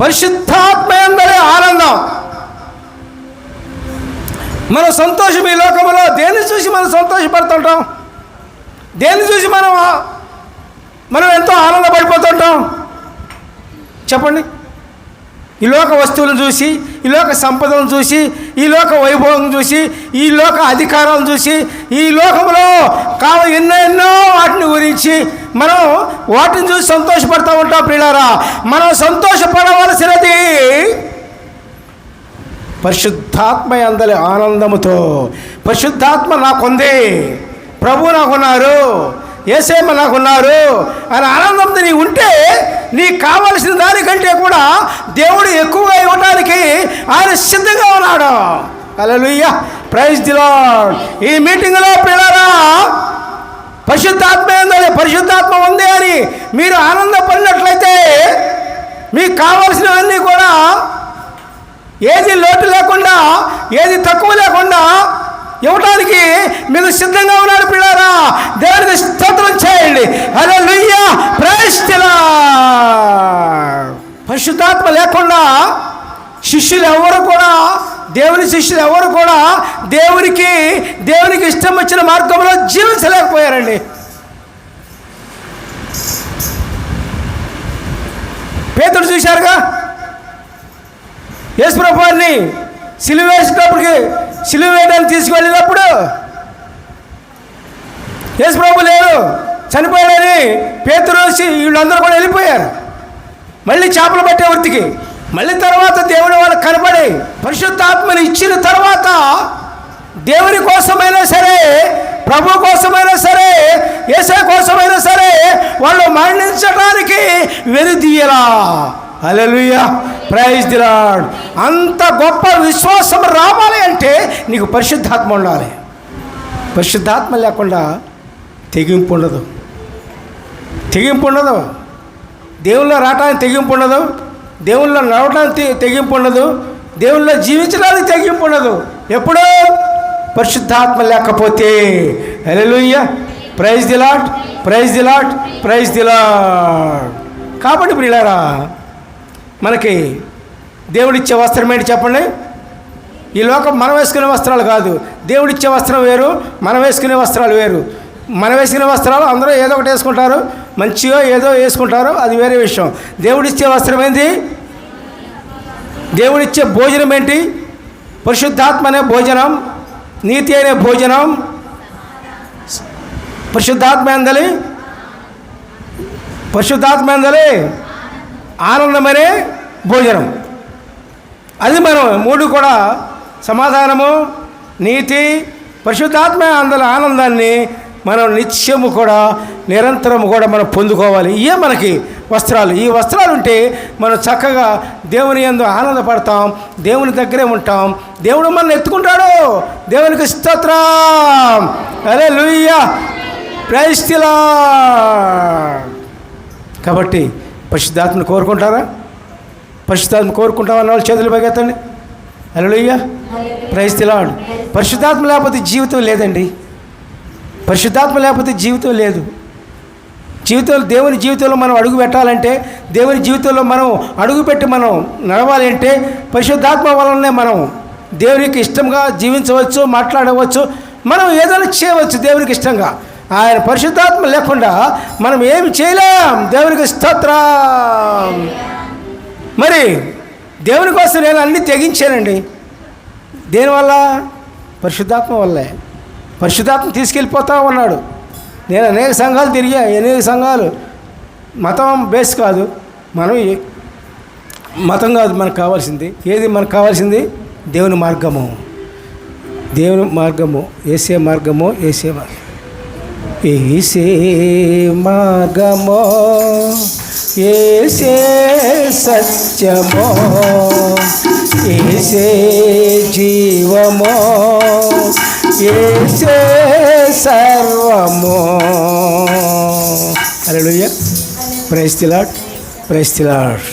పరిశుద్ధాత్మ అందరి ఆనందం. మన సంతోషం ఈ లోకంలో దేన్ని చూసి మనం సంతోషపడుతుంటాం? దేన్ని చూసి మనం మనం ఎంతో ఆనందపడిపోతుంటాం? చెప్పండి. ఈ లోక వస్తువులను చూసి ఈ లోక సంపదను చూసి ఈ లోక వైభవం చూసి ఈ లోక అధికారాలను చూసి ఈ లోకంలో కావ ఎన్నో ఎన్నో వాటిని గురించి మనం వాటిని చూసి సంతోషపడతా ఉంటాం ప్రియులారా. మనం సంతోషపడవలసినది పరిశుద్ధాత్మ అందరి ఆనందముతో పరిశుద్ధాత్మ నాకుంది ప్రభు నాకున్నారు ఏసేమ నాకున్నారు? అని ఆనందంతో నీ ఉంటే నీకు కావలసిన దానికంటే కూడా దేవుడు ఎక్కువగా ఇవ్వడానికి ఆయన సిద్ధంగా ఉన్నాడు. అలలుయ్య ప్రైజ్ దిలో ఈ మీటింగ్లో పిల్లరా పరిశుద్ధాత్మ ఏందని పరిశుద్ధాత్మ ఉంది అని మీరు ఆనందపడినట్లయితే మీకు కావలసినవన్నీ కూడా ఏది లోటు లేకుండా ఏది తక్కువ లేకుండా ఇవ్వటానికి మీరు సిద్ధంగా ఉన్నారు పిల్లారా? దేవునికి స్తోత్రం చేయండి. అదే లుయ్య ప్రయస్తిలా పరిశుద్ధాత్మ లేకుండా శిష్యులు ఎవరు కూడా దేవుని శిష్యులు ఎవరు కూడా దేవునికి దేవునికి ఇష్టం వచ్చిన మార్గంలో జీవించలేకపోయారండి. పేతుడు చూశారుగా? యేసుప్రభు వారిని సిలువ వేసినప్పటికి సిలువ వేయడానికి తీసుకువెళ్ళినప్పుడు యేసుప్రభు లేరు. చనిపోయాడని పేతురోసి వీళ్ళందరూ కూడా వెళ్ళిపోయారు. మళ్ళీ చేపలు పట్టే వృత్తికి. మళ్ళీ తర్వాత దేవుడు వాళ్ళకి కనపడి పరిశుద్ధాత్మని ఇచ్చిన తర్వాత దేవుని కోసమైనా సరే ప్రభు కోసమైనా సరే ఏసే కోసమైనా సరే వాళ్ళు మరణించడానికి వెనుదీయరా అలలుయ ప్రైజ్ దిలాడ్ అంత గొప్ప విశ్వాసం రావాలి అంటే నీకు పరిశుద్ధాత్మ ఉండాలి. పరిశుద్ధాత్మ లేకుండా తెగింపు ఉండదు. తెగింపు ఉండదు. దేవుల్లో రావటానికి తెగింపు ఉండదు. దేవుల్లో నడవడానికి తెగింపు ఉండదు. దేవుల్లో జీవించడానికి తెగింపు ఉండదు. ఎప్పుడూ పరిశుద్ధాత్మ లేకపోతే. Hallelujah praise the Lord praise the Lord praise the Lord కాబట్టి ప్రియులారా మనకి దేవుడిచ్చే వస్త్రం ఏంటి చెప్పండి? ఈ లోకం మనం వేసుకునే వస్త్రాలు కాదు. దేవుడిచ్చే వస్త్రం వేరు మనం వేసుకునే వస్త్రాలు వేరు. మనం వేసుకునే వస్త్రాలు అందరూ ఏదో ఒకటి వేసుకుంటారు. మంచిగా ఏదో వేసుకుంటారు అది వేరే విషయం. దేవుడిచ్చే వస్త్రం ఏంటి దేవుడిచ్చే భోజనం ఏంటి? పరిశుద్ధాత్మ అనే భోజనం నీతి అనే భోజనం పరిశుద్ధాత్మ ఎందలి? పరిశుద్ధాత్మ ఎందలి? ఆనందమనే భోజనం. అది మనం మూడు కూడా సమాధానము నీతి పరిశుద్ధాత్మ అందల ఆనందాన్ని మనం నిత్యము కూడా నిరంతరము కూడా మనం పొందుకోవాలి. ఇవే మనకి వస్త్రాలు. ఈ వస్త్రాలు ఉంటే మనం చక్కగా దేవుని ఎందు ఆనందపడతాం దేవుని దగ్గరే ఉంటాం. దేవుడు మనల్ని ఎత్తుకుంటాడు. దేవునికి స్తోత్రం. అరే లూయ్యా ప్రైస్తిలా కాబట్టి పరిశుద్ధాత్మను కోరుకుంటారా? పరిశుద్ధాత్మ కోరుకుంటామన్న వాళ్ళు చేతులు పైకెత్తండి. అలలుయ్య ప్రైజ్ తిలాడు పరిశుద్ధాత్మ లేకపోతే జీవితం లేదండి. పరిశుద్ధాత్మ లేకపోతే జీవితం లేదు. జీవితంలో దేవుని జీవితంలో మనం అడుగు పెట్టాలంటే దేవుని జీవితంలో మనం అడుగు పెట్టి మనం నడవాలి అంటే పరిశుద్ధాత్మ వలనే మనం దేవునికి ఇష్టంగా జీవించవచ్చు మాట్లాడవచ్చు. మనం ఏదైనా చేయవచ్చు దేవునికి ఇష్టంగా. ఆయన పరిశుద్ధాత్మ లేకుండా మనం ఏమి చేయలేం. దేవునికి స్తోత్రం. మరి దేవుని కోసం నేను అన్నీ తెగించానండి. దేనివల్ల? పరిశుద్ధాత్మ వల్లే. పరిశుద్ధాత్మ తీసుకెళ్ళిపోతా ఉన్నాడు. నేను అనేక సంఘాలు తిరిగా అనేక సంఘాలు. మతం బేస్ కాదు. మనం మతం కాదు మనకు కావాల్సింది. ఏది మనకు కావాల్సింది? దేవుని మార్గము. దేవుని మార్గము. ఏసే మార్గము ఏసే మార్గం. ఏసే మార్గమో ఏసే సత్యమో ఏసే జీవమో ఏసే సర్వమో. Hallelujah praise the Lord praise the Lord